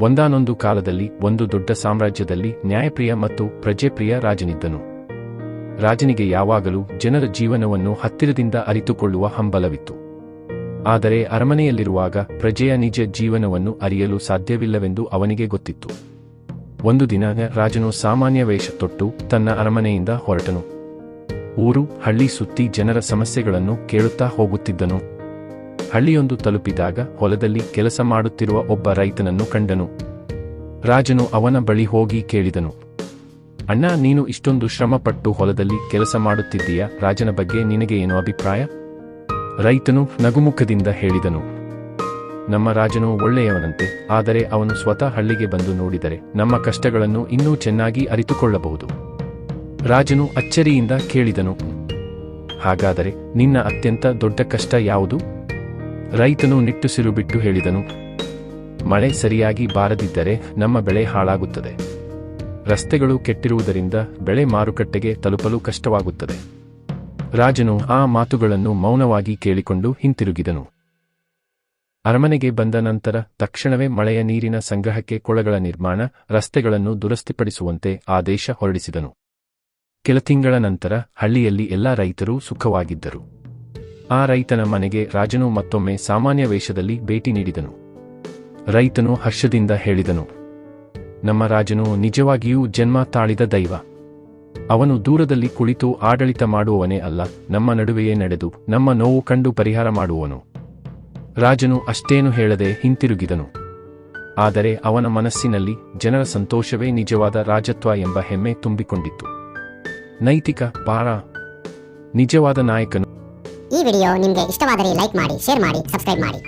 ಒಂದಾನೊಂದು ಕಾಲದಲ್ಲಿ ಒಂದು ದೊಡ್ಡ ಸಾಮ್ರಾಜ್ಯದಲ್ಲಿ ನ್ಯಾಯಪ್ರಿಯ ಮತ್ತು ಪ್ರಜೆಪ್ರಿಯ ರಾಜನಿದ್ದನು. ರಾಜನಿಗೆ ಯಾವಾಗಲೂ ಜನರ ಜೀವನವನ್ನು ಹತ್ತಿರದಿಂದ ಅರಿತುಕೊಳ್ಳುವ ಹಂಬಲವಿತ್ತು. ಆದರೆ ಅರಮನೆಯಲ್ಲಿರುವಾಗ ಪ್ರಜೆಯ ನಿಜ ಜೀವನವನ್ನು ಅರಿಯಲು ಸಾಧ್ಯವಿಲ್ಲವೆಂದು ಅವನಿಗೆ ಗೊತ್ತಿತ್ತು. ಒಂದು ದಿನ ರಾಜನು ಸಾಮಾನ್ಯ ವೇಷ ತೊಟ್ಟು ತನ್ನ ಅರಮನೆಯಿಂದ ಹೊರಟನು. ಊರು, ಹಳ್ಳಿ ಸುತ್ತಿ ಜನರ ಸಮಸ್ಯೆಗಳನ್ನು ಕೇಳುತ್ತಾ ಹೋಗುತ್ತಿದ್ದನು. ಹಳ್ಳಿಯೊಂದು ತಲುಪಿದಾಗ ಹೊಲದಲ್ಲಿ ಕೆಲಸ ಮಾಡುತ್ತಿರುವ ಒಬ್ಬ ರೈತನನ್ನು ಕಂಡನು. ರಾಜನು ಅವನ ಬಳಿ ಹೋಗಿ ಕೇಳಿದನು. ಅಣ್ಣ, ನೀನು ಇಷ್ಟೊಂದು ಶ್ರಮಪಟ್ಟು ಹೊಲದಲ್ಲಿ ಕೆಲಸ ಮಾಡುತ್ತಿದ್ದೀಯ? ರಾಜನ ಬಗ್ಗೆ ನಿನಗೆ ಏನು ಅಭಿಪ್ರಾಯ? ರೈತನು ನಗುಮುಖದಿಂದ ಹೇಳಿದನು. ನಮ್ಮ ರಾಜನು ಒಳ್ಳೆಯವನಂತೆ, ಆದರೆ ಅವನು ಸ್ವತಃ ಹಳ್ಳಿಗೆ ಬಂದು ನೋಡಿದರೆ ನಮ್ಮ ಕಷ್ಟಗಳನ್ನು ಇನ್ನೂ ಚೆನ್ನಾಗಿ ಅರಿತುಕೊಳ್ಳಬಹುದು. ರಾಜನು ಅಚ್ಚರಿಯಿಂದ ಕೇಳಿದನು. ಹಾಗಾದರೆ ನಿನ್ನ ಅತ್ಯಂತ ದೊಡ್ಡ ಕಷ್ಟ ಯಾವುದು? ರೈತನು ನಿಟ್ಟುಸಿರು ಬಿಟ್ಟು ಹೇಳಿದನು, ಮಳೆ ಸರಿಯಾಗಿ ಬಾರದಿದ್ದರೆ ನಮ್ಮ ಬೆಳೆ ಹಾಳಾಗುತ್ತದೆ. ರಸ್ತೆಗಳು ಕೆಟ್ಟಿರುವುದರಿಂದ ಬೆಳೆ ಮಾರುಕಟ್ಟೆಗೆ ತಲುಪಲು ಕಷ್ಟವಾಗುತ್ತದೆ ರಾಜನು ಆ ಮಾತುಗಳನ್ನು ಮೌನವಾಗಿ ಕೇಳಿಕೊಂಡು ಹಿಂತಿರುಗಿದನು. ಅರಮನೆಗೆ ಬಂದ ನಂತರ ತಕ್ಷಣವೇ ಮಳೆಯ ನೀರಿನ ಸಂಗ್ರಹಕ್ಕೆ ಕೊಳಗಳ ನಿರ್ಮಾಣ, ರಸ್ತೆಗಳನ್ನು ದುರಸ್ತಿಪಡಿಸುವಂತೆ ಆದೇಶ ಹೊರಡಿಸಿದನು. ಕೆಲ ತಿಂಗಳ ನಂತರ ಹಳ್ಳಿಯಲ್ಲಿ ಎಲ್ಲ ರೈತರು ಸುಖವಾಗಿದ್ದರು. ಆ ರೈತನ ಮನೆಗೆ ರಾಜನು ಮತ್ತೊಮ್ಮೆ ಸಾಮಾನ್ಯ ವೇಷದಲ್ಲಿ ಭೇಟಿ ನೀಡಿದನು. ರೈತನು ಹರ್ಷದಿಂದ ಹೇಳಿದನು, ನಮ್ಮ ರಾಜನು ನಿಜವಾಗಿಯೂ ಜನ್ಮ ತಾಳಿದ ದೈವ. ಅವನು ದೂರದಲ್ಲಿ ಕುಳಿತು ಆಡಳಿತ ಮಾಡುವವನೇ ಅಲ್ಲ, ನಮ್ಮ ನಡುವೆಯೇ ನಡೆದು ನಮ್ಮ ನೋವು ಕಂಡು ಪರಿಹಾರ ಮಾಡುವನು. ರಾಜನು ಅಷ್ಟೇನು ಹೇಳದೆ ಹಿಂತಿರುಗಿದನು. ಆದರೆ ಅವನ ಮನಸ್ಸಿನಲ್ಲಿ ಜನರ ಸಂತೋಷವೇ ನಿಜವಾದ ರಾಜತ್ವ ಎಂಬ ಹೆಮ್ಮೆ ತುಂಬಿಕೊಂಡಿತ್ತು. ನೈತಿಕ ಪಾರ ನಿಜವಾದ ನಾಯಕನು ಈ ವಿಡಿಯೋ ನಿಮಗೆ ಇಷ್ಟವಾದರೆ ಲೈಕ್ ಮಾಡಿ ಶೇರ್ ಮಾಡಿ ಸಬ್ಸ್ಕ್ರೈಬ್ ಮಾಡಿ.